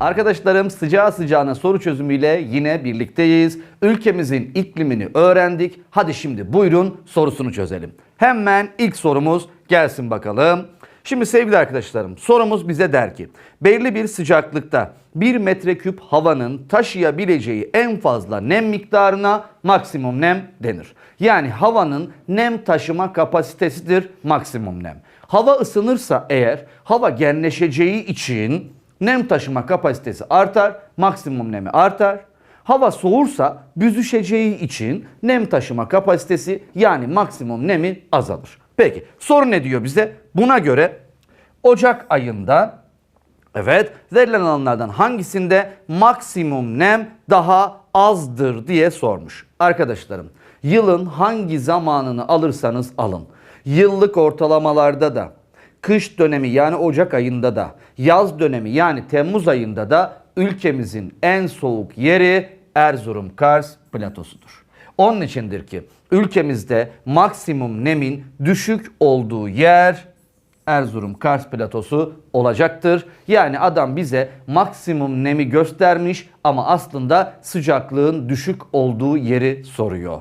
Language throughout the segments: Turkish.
Arkadaşlarım sıcağı sıcağına soru çözümüyle yine birlikteyiz. Ülkemizin iklimini öğrendik. Hadi şimdi buyurun sorusunu çözelim. Hemen ilk sorumuz gelsin bakalım. Şimdi sevgili arkadaşlarım sorumuz bize der ki belli bir sıcaklıkta 1 metreküp havanın taşıyabileceği en fazla nem miktarına maksimum nem denir. Yani havanın nem taşıma kapasitesidir maksimum nem. Hava ısınırsa eğer hava genleşeceği için nem taşıma kapasitesi artar, maksimum nemi artar. Hava soğursa büzüşeceği için nem taşıma kapasitesi yani maksimum nemi azalır. Peki soru ne diyor bize? Buna göre Ocak ayında evet verilen alanlardan hangisinde maksimum nem daha azdır diye sormuş. Arkadaşlarım yılın hangi zamanını alırsanız alın. Yıllık ortalamalarda da kış dönemi yani Ocak ayında da yaz dönemi yani Temmuz ayında da ülkemizin en soğuk yeri Erzurum Kars platosudur. Onun içindir ki ülkemizde maksimum nemin düşük olduğu yer Erzurum Kars platosu olacaktır. Yani adam bize maksimum nemi göstermiş ama aslında sıcaklığın düşük olduğu yeri soruyor.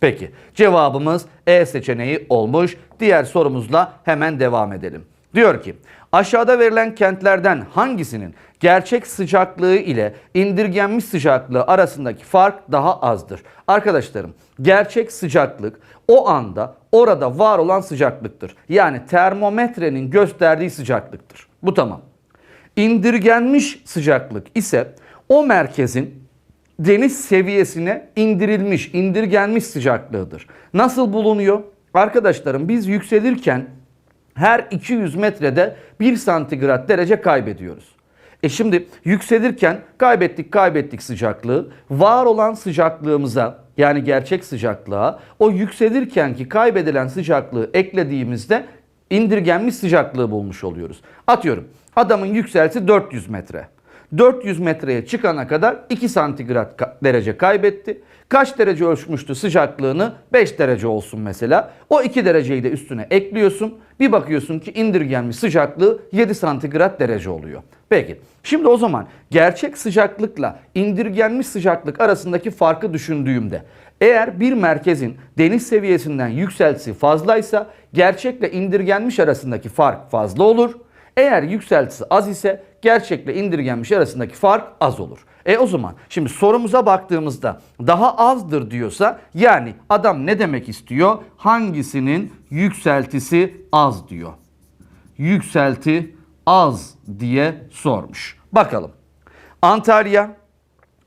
Peki cevabımız E seçeneği olmuş. Diğer sorumuzla hemen devam edelim. Diyor ki aşağıda verilen kentlerden hangisinin gerçek sıcaklığı ile indirgenmiş sıcaklığı arasındaki fark daha azdır? Arkadaşlarım gerçek sıcaklık o anda orada var olan sıcaklıktır. Yani termometrenin gösterdiği sıcaklıktır. Bu tamam. İndirgenmiş sıcaklık ise o merkezin deniz seviyesine indirilmiş, indirgenmiş sıcaklığıdır. Nasıl bulunuyor? Arkadaşlarım biz yükselirken her 200 metrede 1 santigrat derece kaybediyoruz. E şimdi yükselirken kaybettik kaybettik sıcaklığı. Var olan sıcaklığımıza yani gerçek sıcaklığa o yükselirken ki kaybedilen sıcaklığı eklediğimizde indirgenmiş sıcaklığı bulmuş oluyoruz. Atıyorum adamın yükselti 400 metre. 400 metreye çıkana kadar 2 santigrat derece kaybetti. Kaç derece ölçmüştü sıcaklığını? 5 derece olsun mesela. O 2 dereceyi de üstüne ekliyorsun. Bir bakıyorsun ki indirgenmiş sıcaklığı 7 santigrat derece oluyor. Peki şimdi o zaman gerçek sıcaklıkla indirgenmiş sıcaklık arasındaki farkı düşündüğümde eğer bir merkezin deniz seviyesinden yükseltisi fazlaysa gerçekle indirgenmiş arasındaki fark fazla olur. Eğer yükseltisi az ise gerçekle indirgenmiş arasındaki fark az olur. E o zaman şimdi sorumuza baktığımızda daha azdır diyorsa yani adam ne demek istiyor? Hangisinin yükseltisi az diyor. Yükselti az diye sormuş. Bakalım. Antalya,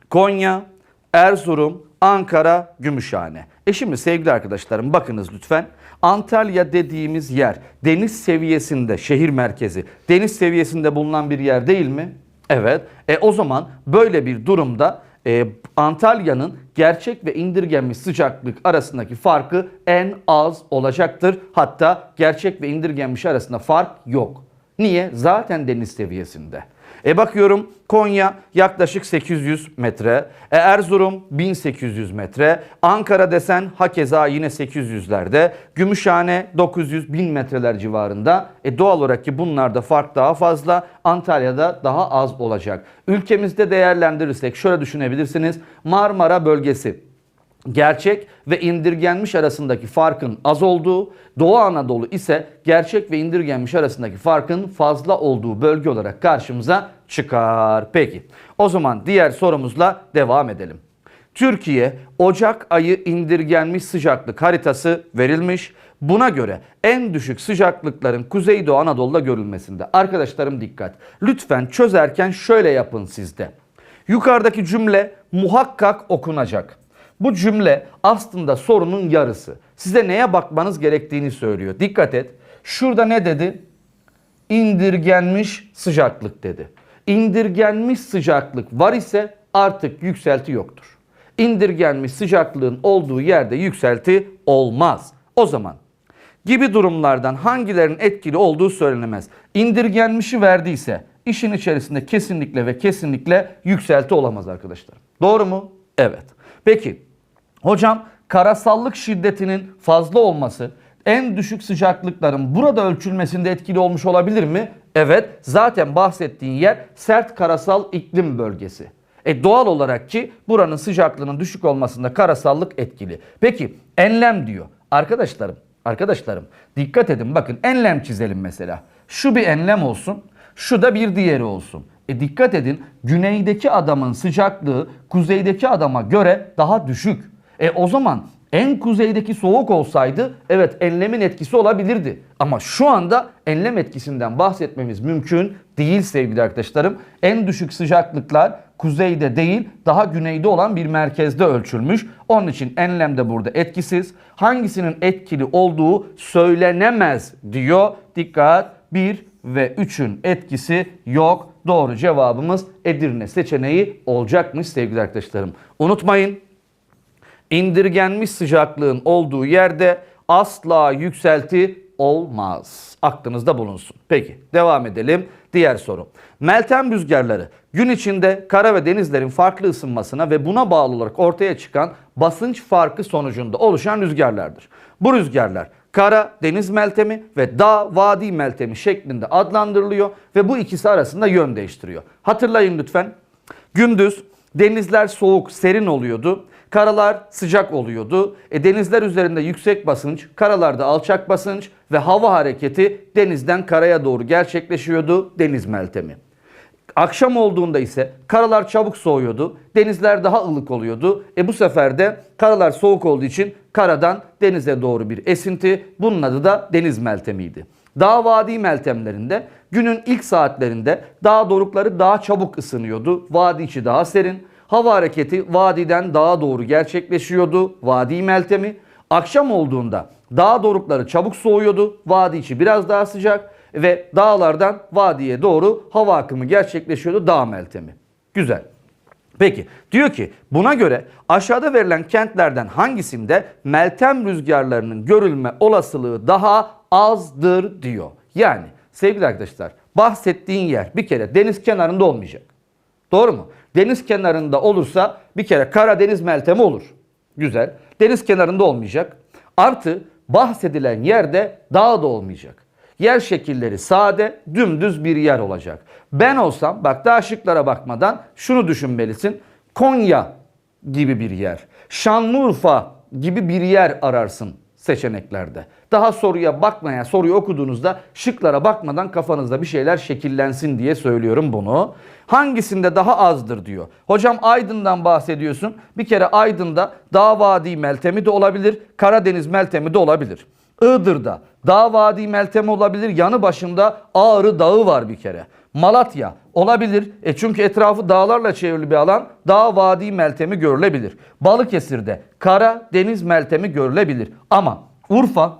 Konya, Erzurum, Ankara, Gümüşhane. E şimdi sevgili arkadaşlarım bakınız lütfen. Antalya dediğimiz yer deniz seviyesinde şehir merkezi deniz seviyesinde bulunan bir yer değil mi? Evet. E o zaman böyle bir durumda e, Antalya'nın gerçek ve indirgenmiş sıcaklık arasındaki farkı en az olacaktır. Hatta gerçek ve indirgenmiş arasında fark yok. Niye? Zaten deniz seviyesinde. E bakıyorum Konya yaklaşık 800 metre, e Erzurum 1800 metre, Ankara desen hakeza yine 800'lerde, Gümüşhane 900 bin metreler civarında. E doğal olarak ki bunlarda fark daha fazla, Antalya'da daha az olacak. Ülkemizde değerlendirirsek şöyle düşünebilirsiniz. Marmara bölgesi gerçek ve indirgenmiş arasındaki farkın az olduğu, Doğu Anadolu ise gerçek ve indirgenmiş arasındaki farkın fazla olduğu bölge olarak karşımıza çıkar. Peki o zaman diğer sorumuzla devam edelim. Türkiye Ocak ayı indirgenmiş sıcaklık haritası verilmiş. Buna göre en düşük sıcaklıkların Kuzeydoğu Anadolu'da görülmesinde. Arkadaşlarım dikkat. Lütfen çözerken şöyle yapın sizde. Yukarıdaki cümle muhakkak okunacak. Bu cümle aslında sorunun yarısı. Size neye bakmanız gerektiğini söylüyor. Dikkat et. Şurada ne dedi? İndirgenmiş sıcaklık dedi. İndirgenmiş sıcaklık var ise artık yükselti yoktur. İndirgenmiş sıcaklığın olduğu yerde yükselti olmaz. O zaman gibi durumlardan hangilerinin etkili olduğu söylenemez. İndirgenmişi verdiyse işin içerisinde kesinlikle ve kesinlikle yükselti olamaz arkadaşlar. Doğru mu? Evet. Peki hocam karasallık şiddetinin fazla olması en düşük sıcaklıkların burada ölçülmesinde etkili olmuş olabilir mi? Evet zaten bahsettiğin yer sert karasal iklim bölgesi. E doğal olarak ki buranın sıcaklığının düşük olmasında karasallık etkili. Peki enlem diyor. Arkadaşlarım, arkadaşlarım dikkat edin bakın enlem çizelim mesela. Şu bir enlem olsun, şu da bir diğeri olsun. E dikkat edin güneydeki adamın sıcaklığı kuzeydeki adama göre daha düşük. E o zaman en kuzeydeki soğuk olsaydı evet enlemin etkisi olabilirdi. Ama şu anda enlem etkisinden bahsetmemiz mümkün değil sevgili arkadaşlarım. En düşük sıcaklıklar kuzeyde değil daha güneyde olan bir merkezde ölçülmüş. Onun için enlem de burada etkisiz. Hangisinin etkili olduğu söylenemez diyor. Dikkat 1 ve 3'ün etkisi yok. Doğru cevabımız Edirne seçeneği olacakmış sevgili arkadaşlarım. Unutmayın indirgenmiş sıcaklığın olduğu yerde asla yükselti olmaz. Aklınızda bulunsun. Peki devam edelim. Diğer soru. Meltem rüzgarları gün içinde kara ve denizlerin farklı ısınmasına ve buna bağlı olarak ortaya çıkan basınç farkı sonucunda oluşan rüzgarlardır. Bu rüzgarlar kara, deniz meltemi ve dağ, vadi meltemi şeklinde adlandırılıyor ve bu ikisi arasında yön değiştiriyor. Hatırlayın lütfen. Gündüz denizler soğuk, serin oluyordu. Karalar sıcak oluyordu. E, denizler üzerinde yüksek basınç, karalarda alçak basınç ve hava hareketi denizden karaya doğru gerçekleşiyordu deniz meltemi. Akşam olduğunda ise karalar çabuk soğuyordu. Denizler daha ılık oluyordu. E bu sefer de karalar soğuk olduğu için karadan denize doğru bir esinti. Bunun adı da deniz meltemiydi. Dağ vadi meltemlerinde günün ilk saatlerinde dağ dorukları daha çabuk ısınıyordu. Vadi içi daha serin. Hava hareketi vadiden dağa doğru gerçekleşiyordu. Vadi meltemi. Akşam olduğunda dağ dorukları çabuk soğuyordu. Vadi içi biraz daha sıcak ve dağlardan vadiye doğru hava akımı gerçekleşiyordu. Dağ meltemi. Güzel. Peki diyor ki buna göre aşağıda verilen kentlerden hangisinde meltem rüzgarlarının görülme olasılığı daha azdır diyor. Yani sevgili arkadaşlar bahsettiğin yer bir kere deniz kenarında olmayacak. Doğru mu? Deniz kenarında olursa bir kere Karadeniz meltemi olur. Güzel. Deniz kenarında olmayacak. Artı bahsedilen yerde dağ da olmayacak. Yer şekilleri sade, dümdüz bir yer olacak. Ben olsam bak daha şıklara bakmadan şunu düşünmelisin. Konya gibi bir yer. Şanlıurfa gibi bir yer ararsın seçeneklerde. Daha soruya bakmaya, soruyu okuduğunuzda şıklara bakmadan kafanızda bir şeyler şekillensin diye söylüyorum bunu. Hangisinde daha azdır diyor. Hocam Aydın'dan bahsediyorsun. Bir kere Aydın'da Dağ Vadi Meltemi de olabilir, Karadeniz Meltemi de olabilir. Iğdır'da Dağ Vadi Meltemi olabilir. Yanı başında Ağrı Dağı var bir kere. Malatya olabilir. E çünkü etrafı dağlarla çevrili bir alan. Dağ Vadi Meltemi görülebilir. Balıkesir'de Kara Deniz Meltemi görülebilir. Ama Urfa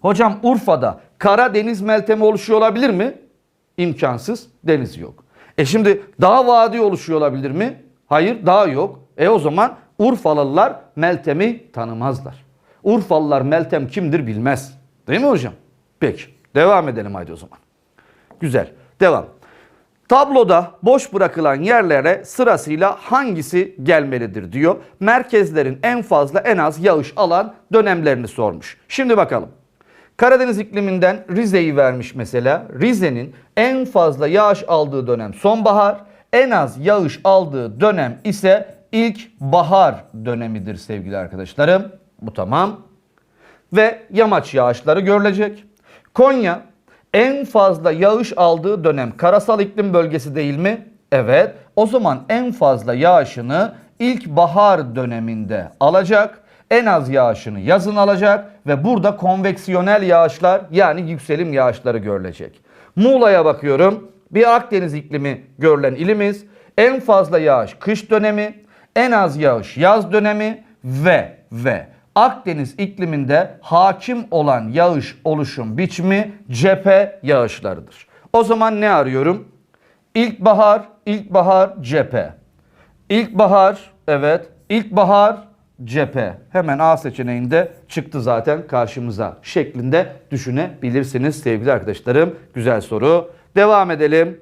Hocam Urfa'da Kara Deniz Meltemi oluşuyor olabilir mi? İmkansız. Deniz yok. E şimdi dağ vadi oluşuyor olabilir mi? Hayır dağ yok. E o zaman Urfalılar Meltem'i tanımazlar. Urfalılar Meltem kimdir bilmez. Değil mi hocam? Peki. Devam edelim haydi o zaman. Güzel. Devam. Tabloda boş bırakılan yerlere sırasıyla hangisi gelmelidir diyor. Merkezlerin en fazla en az yağış alan dönemlerini sormuş. Şimdi bakalım. Karadeniz ikliminden Rize'yi vermiş mesela. Rize'nin en fazla yağış aldığı dönem sonbahar, en az yağış aldığı dönem ise ilkbahar dönemidir sevgili arkadaşlarım. Bu tamam. Ve yamaç yağışları görülecek. Konya en fazla yağış aldığı dönem karasal iklim bölgesi değil mi? Evet. O zaman en fazla yağışını ilkbahar döneminde alacak. En az yağışını yazın alacak ve burada konveksiyonel yağışlar yani yükselim yağışları görülecek. Muğla'ya bakıyorum. Bir Akdeniz iklimi görülen ilimiz. En fazla yağış kış dönemi, en az yağış yaz dönemi ve ve Akdeniz ikliminde hakim olan yağış oluşum biçimi cephe yağışlarıdır. O zaman ne arıyorum? İlkbahar, ilkbahar cephe. İlkbahar, evet. İlkbahar cephe. Hemen A seçeneğinde çıktı zaten karşımıza şeklinde düşünebilirsiniz sevgili arkadaşlarım. Güzel soru. Devam edelim.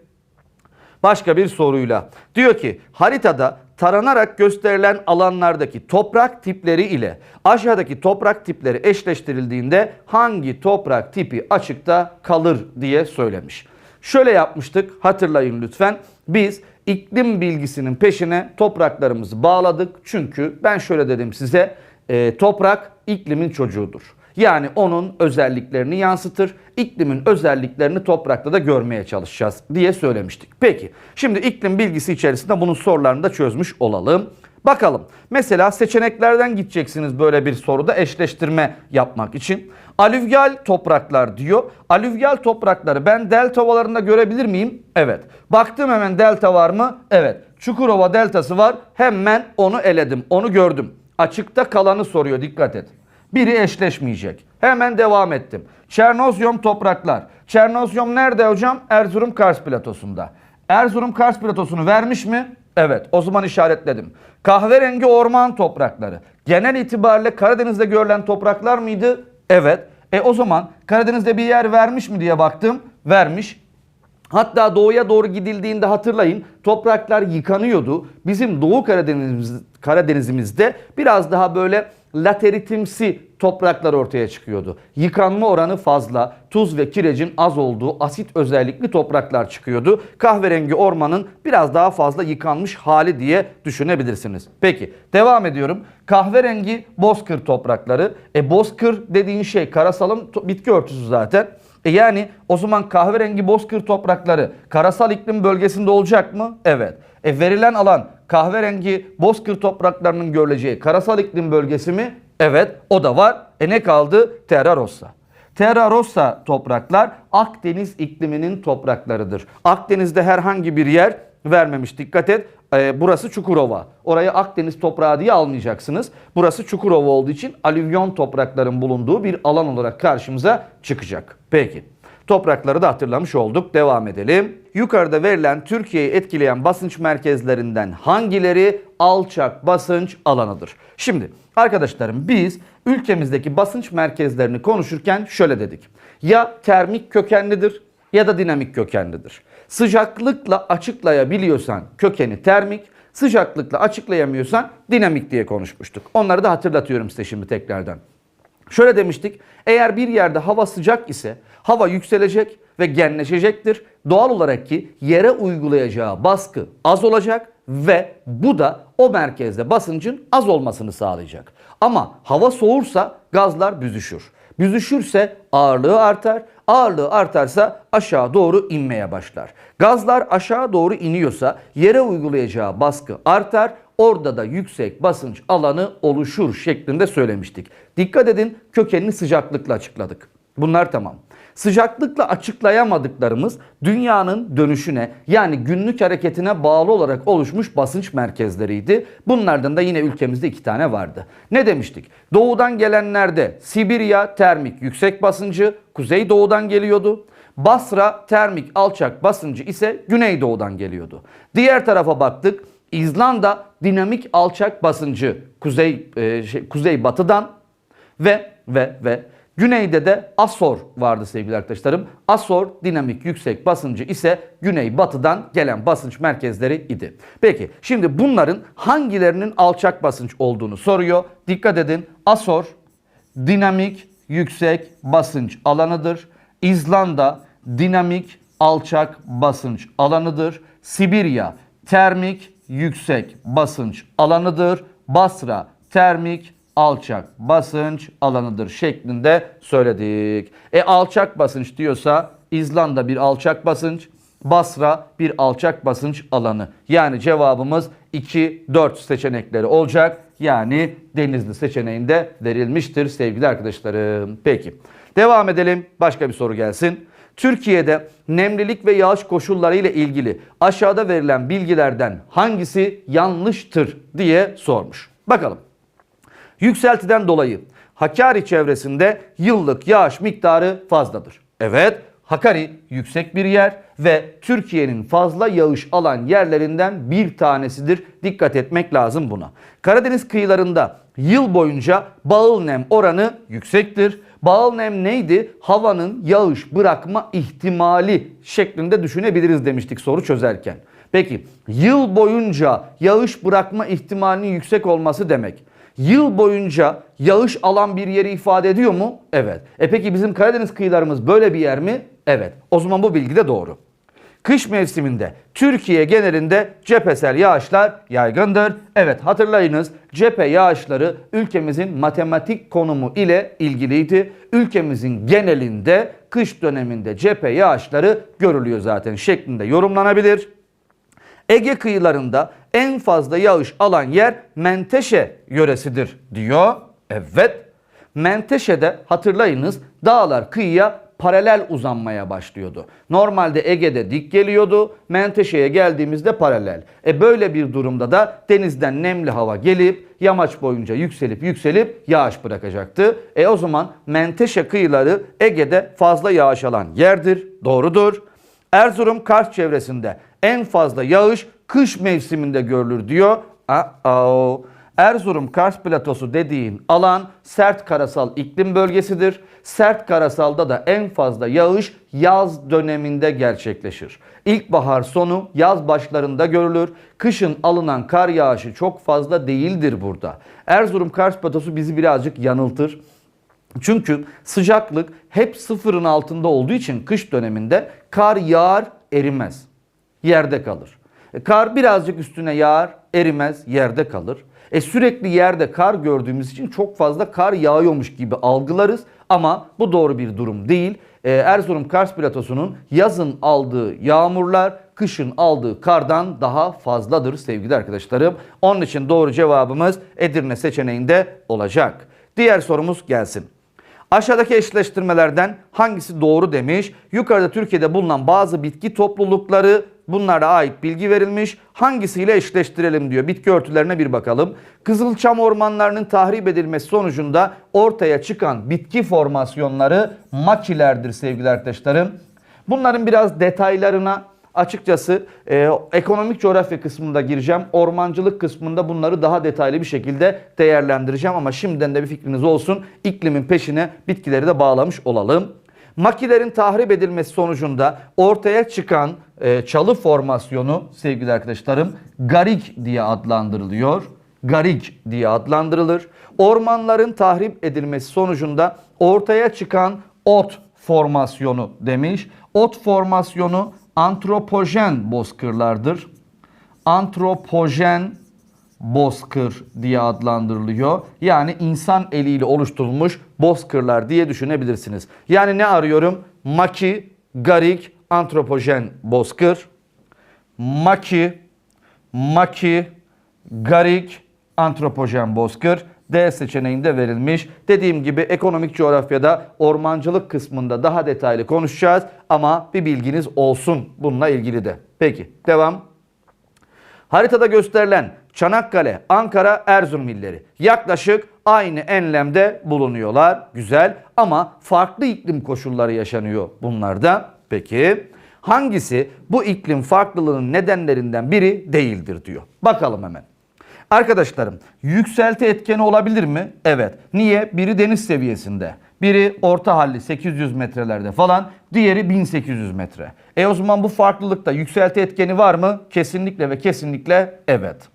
Başka bir soruyla. Diyor ki haritada taranarak gösterilen alanlardaki toprak tipleri ile aşağıdaki toprak tipleri eşleştirildiğinde hangi toprak tipi açıkta kalır diye söylemiş. Şöyle yapmıştık hatırlayın lütfen. Biz iklim bilgisinin peşine topraklarımızı bağladık. Çünkü ben şöyle dedim size e, toprak iklimin çocuğudur. Yani onun özelliklerini yansıtır. İklimin özelliklerini toprakta da görmeye çalışacağız diye söylemiştik. Peki şimdi iklim bilgisi içerisinde bunun sorularını da çözmüş olalım. Bakalım mesela seçeneklerden gideceksiniz böyle bir soruda eşleştirme yapmak için. Alüvyal topraklar diyor. Alüvyal toprakları ben delta ovalarında görebilir miyim? Evet. Baktım hemen delta var mı? Evet. Çukurova deltası var. Hemen onu eledim. Onu gördüm. Açıkta kalanı soruyor dikkat et. Biri eşleşmeyecek. Hemen devam ettim. Çernozyom topraklar. Çernozyom nerede hocam? Erzurum Kars platosunda. Erzurum Kars platosunu vermiş mi? Evet. O zaman işaretledim. Kahverengi orman toprakları. Genel itibariyle Karadeniz'de görülen topraklar mıydı? Evet. E o zaman Karadeniz'de bir yer vermiş mi diye baktım. Vermiş. Hatta doğuya doğru gidildiğinde hatırlayın topraklar yıkanıyordu. Bizim Doğu Karadeniz, Karadenizimizde biraz daha böyle lateritimsi topraklar ortaya çıkıyordu. Yıkanma oranı fazla, tuz ve kirecin az olduğu asit özellikli topraklar çıkıyordu. Kahverengi ormanın biraz daha fazla yıkanmış hali diye düşünebilirsiniz. Peki devam ediyorum. Kahverengi bozkır toprakları. E bozkır dediğin şey karasalın bitki örtüsü zaten. E yani o zaman kahverengi bozkır toprakları karasal iklim bölgesinde olacak mı? Evet. E verilen alan kahverengi bozkır topraklarının görüleceği karasal iklim bölgesi mi? Evet o da var. E ne kaldı? Terra Rossa. Terra Rossa topraklar Akdeniz ikliminin topraklarıdır. Akdeniz'de herhangi bir yer vermemiş dikkat et. Ee, burası Çukurova. Orayı Akdeniz toprağı diye almayacaksınız. Burası Çukurova olduğu için alüvyon toprakların bulunduğu bir alan olarak karşımıza çıkacak. Peki. Toprakları da hatırlamış olduk. Devam edelim. Yukarıda verilen Türkiye'yi etkileyen basınç merkezlerinden hangileri alçak basınç alanıdır? Şimdi arkadaşlarım biz ülkemizdeki basınç merkezlerini konuşurken şöyle dedik. Ya termik kökenlidir ya da dinamik kökenlidir. Sıcaklıkla açıklayabiliyorsan kökeni termik, sıcaklıkla açıklayamıyorsan dinamik diye konuşmuştuk. Onları da hatırlatıyorum size şimdi tekrardan. Şöyle demiştik. Eğer bir yerde hava sıcak ise hava yükselecek ve genleşecektir. Doğal olarak ki yere uygulayacağı baskı az olacak ve bu da o merkezde basıncın az olmasını sağlayacak. Ama hava soğursa gazlar büzüşür. Büzüşürse ağırlığı artar. Ağırlığı artarsa aşağı doğru inmeye başlar. Gazlar aşağı doğru iniyorsa yere uygulayacağı baskı artar. Orada da yüksek basınç alanı oluşur şeklinde söylemiştik. Dikkat edin kökenini sıcaklıkla açıkladık. Bunlar tamam. Sıcaklıkla açıklayamadıklarımız dünyanın dönüşüne yani günlük hareketine bağlı olarak oluşmuş basınç merkezleriydi. Bunlardan da yine ülkemizde iki tane vardı. Ne demiştik? Doğudan gelenlerde Sibirya termik yüksek basıncı kuzeydoğudan geliyordu. Basra termik alçak basıncı ise güneydoğudan geliyordu. Diğer tarafa baktık. İzlanda dinamik alçak basıncı kuzey e, şey, kuzey batıdan ve ve ve güneyde de Asor vardı sevgili arkadaşlarım. Asor dinamik yüksek basıncı ise güney batıdan gelen basınç merkezleri idi. Peki şimdi bunların hangilerinin alçak basınç olduğunu soruyor. Dikkat edin. Asor dinamik yüksek basınç alanıdır. İzlanda dinamik alçak basınç alanıdır. Sibirya termik yüksek basınç alanıdır. Basra termik alçak basınç alanıdır şeklinde söyledik. E alçak basınç diyorsa İzlanda bir alçak basınç, Basra bir alçak basınç alanı. Yani cevabımız 2 4 seçenekleri olacak. Yani Denizli seçeneğinde verilmiştir sevgili arkadaşlarım. Peki. Devam edelim. Başka bir soru gelsin. Türkiye'de nemlilik ve yağış koşulları ile ilgili aşağıda verilen bilgilerden hangisi yanlıştır diye sormuş. Bakalım. Yükseltiden dolayı Hakkari çevresinde yıllık yağış miktarı fazladır. Evet, Hakkari yüksek bir yer ve Türkiye'nin fazla yağış alan yerlerinden bir tanesidir. Dikkat etmek lazım buna. Karadeniz kıyılarında yıl boyunca bağıl nem oranı yüksektir. Bağıl nem neydi? Havanın yağış bırakma ihtimali şeklinde düşünebiliriz demiştik soru çözerken. Peki yıl boyunca yağış bırakma ihtimalinin yüksek olması demek. Yıl boyunca yağış alan bir yeri ifade ediyor mu? Evet. E peki bizim Karadeniz kıyılarımız böyle bir yer mi? Evet. O zaman bu bilgi de doğru. Kış mevsiminde Türkiye genelinde cephesel yağışlar yaygındır. Evet hatırlayınız cephe yağışları ülkemizin matematik konumu ile ilgiliydi. Ülkemizin genelinde kış döneminde cephe yağışları görülüyor zaten şeklinde yorumlanabilir. Ege kıyılarında en fazla yağış alan yer Menteşe yöresidir diyor. Evet. Menteşe'de hatırlayınız dağlar kıyıya paralel uzanmaya başlıyordu. Normalde Ege'de dik geliyordu. Menteşe'ye geldiğimizde paralel. E böyle bir durumda da denizden nemli hava gelip yamaç boyunca yükselip yükselip yağış bırakacaktı. E o zaman Menteşe kıyıları Ege'de fazla yağış alan yerdir. Doğrudur. Erzurum Kars çevresinde en fazla yağış kış mevsiminde görülür diyor. Aa, Erzurum Kars platosu dediğin alan sert karasal iklim bölgesidir. Sert karasalda da en fazla yağış yaz döneminde gerçekleşir. İlkbahar sonu yaz başlarında görülür. Kışın alınan kar yağışı çok fazla değildir burada. Erzurum Kars platosu bizi birazcık yanıltır. Çünkü sıcaklık hep sıfırın altında olduğu için kış döneminde kar yağar erimez. Yerde kalır. E, Kar birazcık üstüne yağar erimez yerde kalır. E sürekli yerde kar gördüğümüz için çok fazla kar yağıyormuş gibi algılarız ama bu doğru bir durum değil. E, Erzurum Kars platosunun yazın aldığı yağmurlar kışın aldığı kardan daha fazladır sevgili arkadaşlarım. Onun için doğru cevabımız Edirne seçeneğinde olacak. Diğer sorumuz gelsin. Aşağıdaki eşleştirmelerden hangisi doğru demiş? Yukarıda Türkiye'de bulunan bazı bitki toplulukları bunlara ait bilgi verilmiş. Hangisiyle eşleştirelim diyor. Bitki örtülerine bir bakalım. Kızılçam ormanlarının tahrip edilmesi sonucunda ortaya çıkan bitki formasyonları makilerdir sevgili arkadaşlarım. Bunların biraz detaylarına Açıkçası e, ekonomik coğrafya kısmında gireceğim. Ormancılık kısmında bunları daha detaylı bir şekilde değerlendireceğim. Ama şimdiden de bir fikriniz olsun. İklimin peşine bitkileri de bağlamış olalım. Makilerin tahrip edilmesi sonucunda ortaya çıkan e, çalı formasyonu sevgili arkadaşlarım garik diye adlandırılıyor. Garik diye adlandırılır. Ormanların tahrip edilmesi sonucunda ortaya çıkan ot formasyonu demiş. Ot formasyonu antropojen bozkırlardır. Antropojen bozkır diye adlandırılıyor. Yani insan eliyle oluşturulmuş bozkırlar diye düşünebilirsiniz. Yani ne arıyorum? Maki, garik, antropojen bozkır. Maki, maki, garik, antropojen bozkır. D seçeneğinde verilmiş. Dediğim gibi ekonomik coğrafyada ormancılık kısmında daha detaylı konuşacağız ama bir bilginiz olsun bununla ilgili de. Peki devam. Haritada gösterilen Çanakkale, Ankara, Erzurum illeri yaklaşık aynı enlemde bulunuyorlar. Güzel ama farklı iklim koşulları yaşanıyor bunlarda. Peki hangisi bu iklim farklılığının nedenlerinden biri değildir diyor. Bakalım hemen. Arkadaşlarım yükselti etkeni olabilir mi? Evet. Niye? Biri deniz seviyesinde. Biri orta halli 800 metrelerde falan. Diğeri 1800 metre. E o zaman bu farklılıkta yükselti etkeni var mı? Kesinlikle ve kesinlikle evet.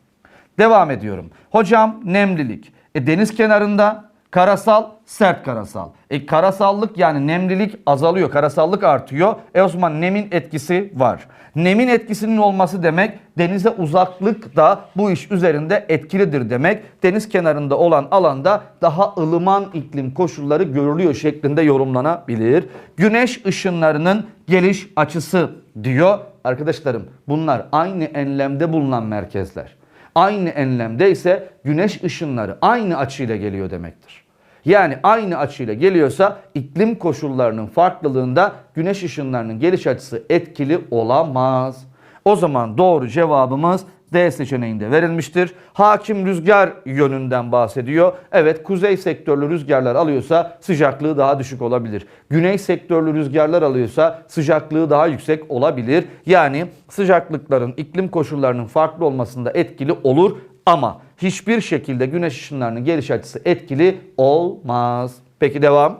Devam ediyorum. Hocam nemlilik. E deniz kenarında karasal, sert karasal. E karasallık yani nemlilik azalıyor, karasallık artıyor. E o zaman nemin etkisi var. Nemin etkisinin olması demek denize uzaklık da bu iş üzerinde etkilidir demek. Deniz kenarında olan alanda daha ılıman iklim koşulları görülüyor şeklinde yorumlanabilir. Güneş ışınlarının geliş açısı diyor. Arkadaşlarım bunlar aynı enlemde bulunan merkezler. Aynı enlemde ise güneş ışınları aynı açıyla geliyor demektir. Yani aynı açıyla geliyorsa iklim koşullarının farklılığında güneş ışınlarının geliş açısı etkili olamaz. O zaman doğru cevabımız D seçeneğinde verilmiştir. Hakim rüzgar yönünden bahsediyor. Evet kuzey sektörlü rüzgarlar alıyorsa sıcaklığı daha düşük olabilir. Güney sektörlü rüzgarlar alıyorsa sıcaklığı daha yüksek olabilir. Yani sıcaklıkların iklim koşullarının farklı olmasında etkili olur ama hiçbir şekilde güneş ışınlarının geliş açısı etkili olmaz. Peki devam.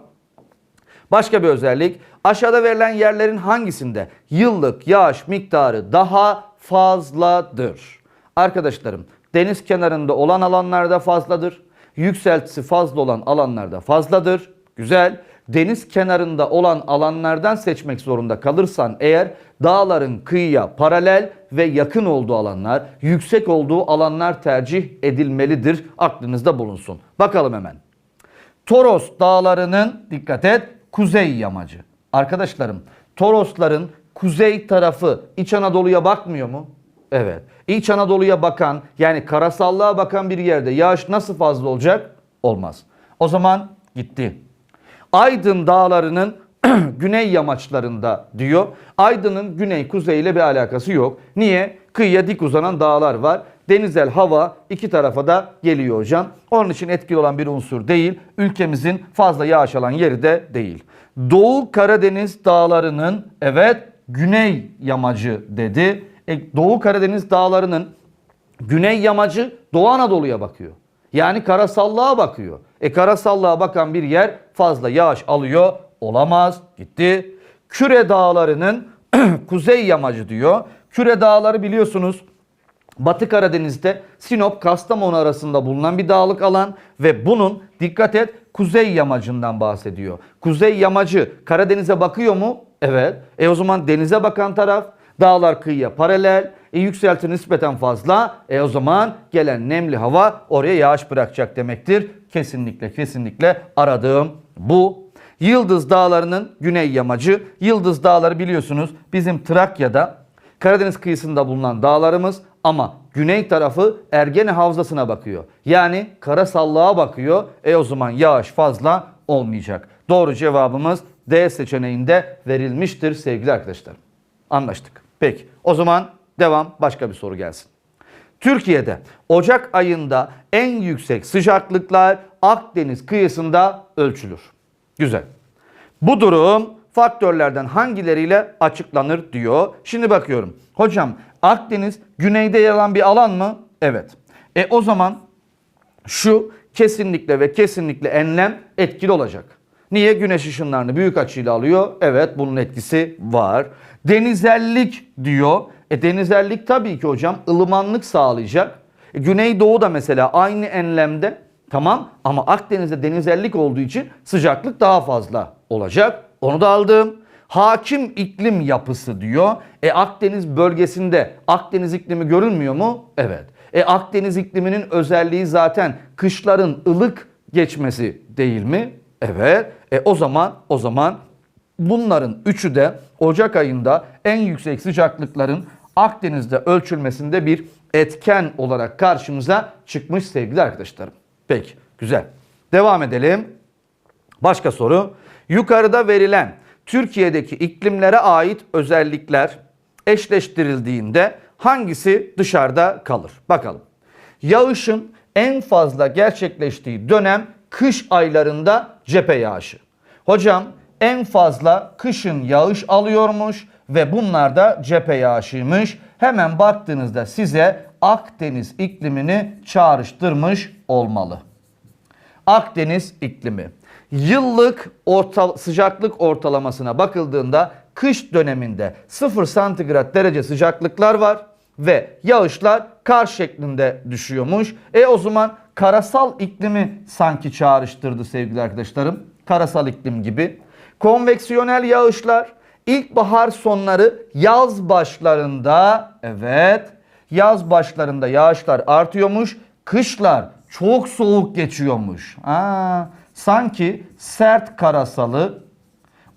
Başka bir özellik aşağıda verilen yerlerin hangisinde yıllık yağış miktarı daha fazladır. Arkadaşlarım deniz kenarında olan alanlarda fazladır. Yükseltisi fazla olan alanlarda fazladır. Güzel. Deniz kenarında olan alanlardan seçmek zorunda kalırsan eğer dağların kıyıya paralel ve yakın olduğu alanlar, yüksek olduğu alanlar tercih edilmelidir. Aklınızda bulunsun. Bakalım hemen. Toros dağlarının dikkat et kuzey yamacı. Arkadaşlarım Torosların kuzey tarafı İç Anadolu'ya bakmıyor mu? Evet. İç Anadolu'ya bakan yani karasallığa bakan bir yerde yağış nasıl fazla olacak? Olmaz. O zaman gitti. Aydın dağlarının güney yamaçlarında diyor. Aydın'ın güney kuzey ile bir alakası yok. Niye? Kıyıya dik uzanan dağlar var. Denizel hava iki tarafa da geliyor hocam. Onun için etkili olan bir unsur değil. Ülkemizin fazla yağış alan yeri de değil. Doğu Karadeniz dağlarının evet güney yamacı dedi. E, Doğu Karadeniz dağlarının güney yamacı Doğu Anadolu'ya bakıyor. Yani karasallığa bakıyor. E karasallığa bakan bir yer fazla yağış alıyor. Olamaz. Gitti. Küre dağlarının kuzey yamacı diyor. Küre dağları biliyorsunuz Batı Karadeniz'de Sinop Kastamonu arasında bulunan bir dağlık alan ve bunun dikkat et kuzey yamacından bahsediyor. Kuzey yamacı Karadeniz'e bakıyor mu? Evet. E o zaman denize bakan taraf dağlar kıyıya paralel. E yükselti nispeten fazla. E o zaman gelen nemli hava oraya yağış bırakacak demektir. Kesinlikle kesinlikle aradığım bu. Yıldız Dağları'nın güney yamacı. Yıldız Dağları biliyorsunuz bizim Trakya'da Karadeniz kıyısında bulunan dağlarımız ama güney tarafı Ergene Havzası'na bakıyor. Yani karasallığa bakıyor. E o zaman yağış fazla olmayacak. Doğru cevabımız D seçeneğinde verilmiştir sevgili arkadaşlar. Anlaştık. Peki o zaman devam başka bir soru gelsin. Türkiye'de Ocak ayında en yüksek sıcaklıklar Akdeniz kıyısında ölçülür. Güzel. Bu durum faktörlerden hangileriyle açıklanır diyor. Şimdi bakıyorum. Hocam Akdeniz güneyde yer alan bir alan mı? Evet. E o zaman şu kesinlikle ve kesinlikle enlem etkili olacak. Niye? Güneş ışınlarını büyük açıyla alıyor. Evet bunun etkisi var. Denizellik diyor. E denizellik tabii ki hocam ılımanlık sağlayacak. E, Güneydoğu da mesela aynı enlemde tamam ama Akdeniz'de denizellik olduğu için sıcaklık daha fazla olacak. Onu da aldım. Hakim iklim yapısı diyor. E Akdeniz bölgesinde Akdeniz iklimi görünmüyor mu? Evet. E Akdeniz ikliminin özelliği zaten kışların ılık geçmesi değil mi? Evet. E o zaman o zaman bunların üçü de Ocak ayında en yüksek sıcaklıkların Akdeniz'de ölçülmesinde bir etken olarak karşımıza çıkmış sevgili arkadaşlarım. Peki güzel. Devam edelim. Başka soru. Yukarıda verilen Türkiye'deki iklimlere ait özellikler eşleştirildiğinde hangisi dışarıda kalır? Bakalım. Yağışın en fazla gerçekleştiği dönem kış aylarında cephe yağışı. Hocam en fazla kışın yağış alıyormuş ve bunlar da cephe yağışıymış. Hemen baktığınızda size Akdeniz iklimini çağrıştırmış olmalı. Akdeniz iklimi. Yıllık orta, sıcaklık ortalamasına bakıldığında kış döneminde 0 santigrat derece sıcaklıklar var ve yağışlar kar şeklinde düşüyormuş. E o zaman karasal iklimi sanki çağrıştırdı sevgili arkadaşlarım. Karasal iklim gibi. Konveksiyonel yağışlar ilkbahar sonları yaz başlarında evet yaz başlarında yağışlar artıyormuş. Kışlar çok soğuk geçiyormuş. Aa, sanki sert karasalı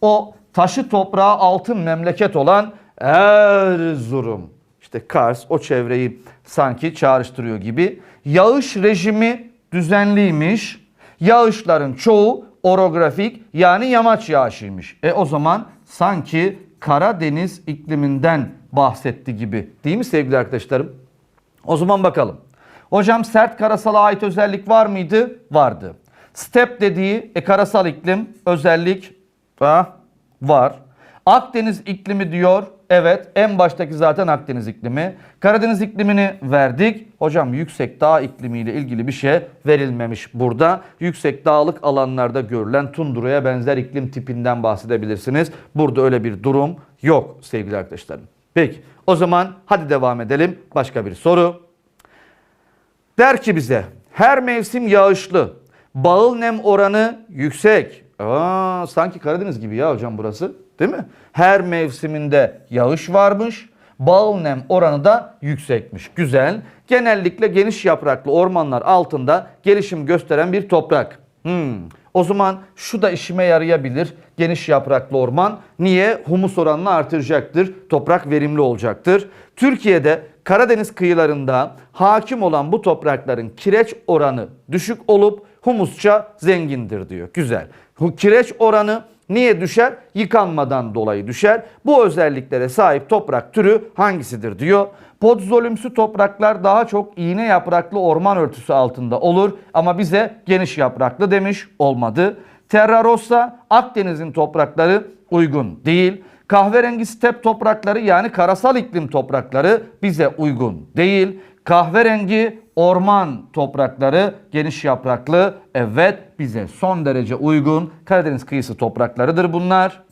o taşı toprağı altın memleket olan Erzurum. İşte Kars o çevreyi sanki çağrıştırıyor gibi. Yağış rejimi düzenliymiş. Yağışların çoğu orografik yani yamaç yağışıymış. E o zaman sanki Karadeniz ikliminden bahsetti gibi. Değil mi sevgili arkadaşlarım? O zaman bakalım. Hocam sert karasala ait özellik var mıydı? Vardı. Step dediği e, karasal iklim özellik ha, var. Akdeniz iklimi diyor. Evet en baştaki zaten Akdeniz iklimi. Karadeniz iklimini verdik. Hocam yüksek dağ iklimiyle ilgili bir şey verilmemiş burada. Yüksek dağlık alanlarda görülen tunduraya benzer iklim tipinden bahsedebilirsiniz. Burada öyle bir durum yok sevgili arkadaşlarım. Peki o zaman hadi devam edelim. Başka bir soru. Der ki bize her mevsim yağışlı. Bağıl nem oranı yüksek. Aa, sanki Karadeniz gibi ya hocam burası. Değil mi? Her mevsiminde yağış varmış. Bağıl nem oranı da yüksekmiş. Güzel. Genellikle geniş yapraklı ormanlar altında gelişim gösteren bir toprak. Hmm. O zaman şu da işime yarayabilir. Geniş yapraklı orman. Niye? Humus oranını artıracaktır. Toprak verimli olacaktır. Türkiye'de Karadeniz kıyılarında hakim olan bu toprakların kireç oranı düşük olup humusça zengindir diyor. Güzel. Bu kireç oranı niye düşer? Yıkanmadan dolayı düşer. Bu özelliklere sahip toprak türü hangisidir diyor. Podzolümsü topraklar daha çok iğne yapraklı orman örtüsü altında olur ama bize geniş yapraklı demiş olmadı. Terra Rossa Akdeniz'in toprakları uygun değil. Kahverengi step toprakları yani karasal iklim toprakları bize uygun değil. Kahverengi orman toprakları geniş yapraklı evet bize son derece uygun. Karadeniz kıyısı topraklarıdır bunlar.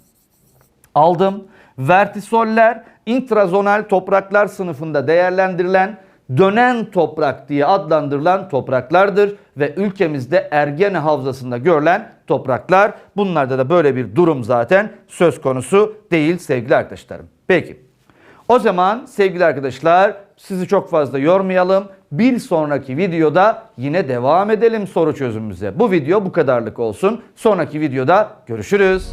Aldım. Vertisoller intrazonal topraklar sınıfında değerlendirilen dönen toprak diye adlandırılan topraklardır ve ülkemizde Ergene Havzası'nda görülen topraklar. Bunlarda da böyle bir durum zaten söz konusu değil sevgili arkadaşlarım. Peki. O zaman sevgili arkadaşlar sizi çok fazla yormayalım. Bir sonraki videoda yine devam edelim soru çözümümüze. Bu video bu kadarlık olsun. Sonraki videoda görüşürüz.